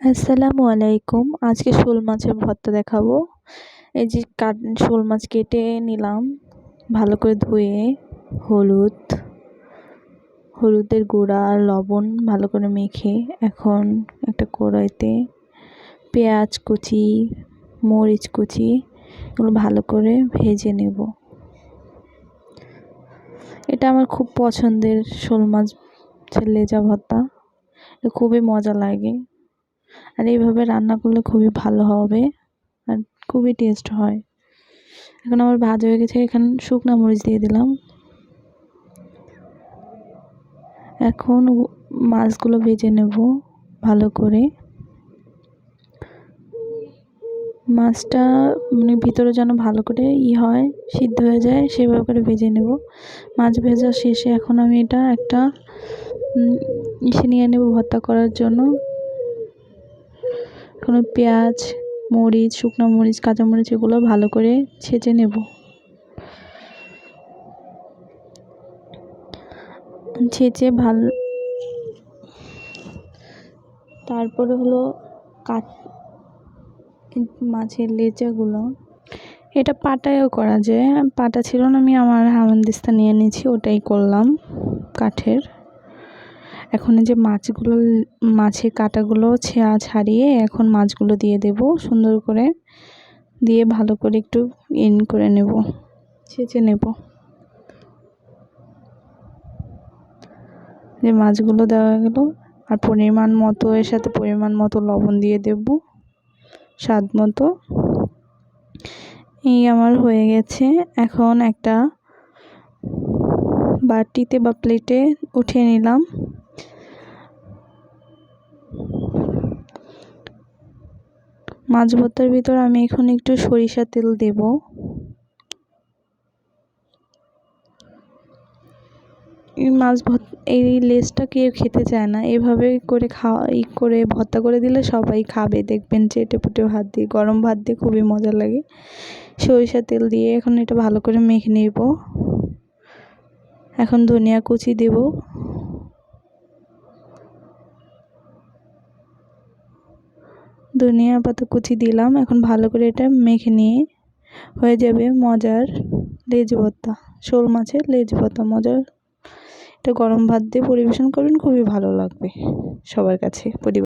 আসসালামু আলাইকুম। আজকে শোল মাছের ভর্তা দেখাবো। এই যে কাট, শোল মাছ কেটে নিলাম। ভালো করে ধুয়ে হলুদ, হলুদের গুঁড়া আর লবণ ভালো করে মেখে এখন একটা কড়াইতে পেঁয়াজ কুচি, মরিচ কুচি এগুলো ভালো করে ভেজে নেব। এটা আমার খুব পছন্দের শোল মাছ লেজা ভর্তা। খুবই মজা লাগে। আর এইভাবে রান্না করলে খুবই ভালো হবে আর খুবই টেস্ট হয়। এখন আমার ভাজা হয়ে গেছে, এখানে শুকনো মরিচ দিয়ে দিলাম। এখন মাছগুলো ভেজে নেব ভালো করে। মাছটা মানে ভিতরে যেন ভালো করে ই হয়, সিদ্ধ হয়ে যায়, সেভাবে করে ভেজে নেব। মাছ ভেজা শেষে এখন আমি এটা একটা ইসে নিয়ে নেব ভর্তা করার জন্য। এখন পেঁয়াজ, মরিচ, শুকনো মরিচ কাঁচামরিচ এগুলো ভালো করে ছেঁচে নেব। ছেঁচে ভালো, তারপরে হলো কাট মাছের লেজাগুলো এটা পাটায়ও করা যায় পাটা ছিল না, আমি আমার হামানদিস্তা নিয়ে নিয়েছি ওটাই করলাম কাঠের। এখন যে মাছগুলো, মাছের কাটাগুলো ছেঁড়া ছাড়িয়ে এখন মাছগুলো দিয়ে দেব সুন্দর করে। দিয়ে ভালো করে একটু ইন করে নেব, ছেঁচে নেব। যে মাছগুলো দেওয়া গেল। আর পরিমাণ মতো, এর সাথে পরিমাণ মতো লবণ দিয়ে দেব, স্বাদ মতো। এই আমার হয়ে গেছে। এখন একটা বাটিতে বা প্লেটে উঠিয়ে নিলাম। মাছ ভর্তার ভিতর আমি এখন একটু সরিষা তেল দেব। এই মাছ ভর্ত এই লেজটা কেউ খেতে চায় না। এভাবে করে খাওয়া করে ভর্তা করে দিলে সবাই খাবে। দেখবেন চেটে পুটে ভাত দিয়ে, গরম ভাত দিয়ে খুবই মজা লাগে। সরিষা তেল দিয়ে এখন এটা ভালো করে মেখে নেব। এখন ধনিয়া কুচি দেব। ধনিয়া পাতা কুচি দিলাম। এখন ভালো করে এটা মেখে নিয়ে হয়ে যাবে মজার লেজ ভর্তা, শোল মাছের লেজ ভর্তা। মজার। এটা গরম ভাত দিয়ে পরিবেশন করবেন, খুবই ভালো লাগবে সবার কাছে। পরিবেশ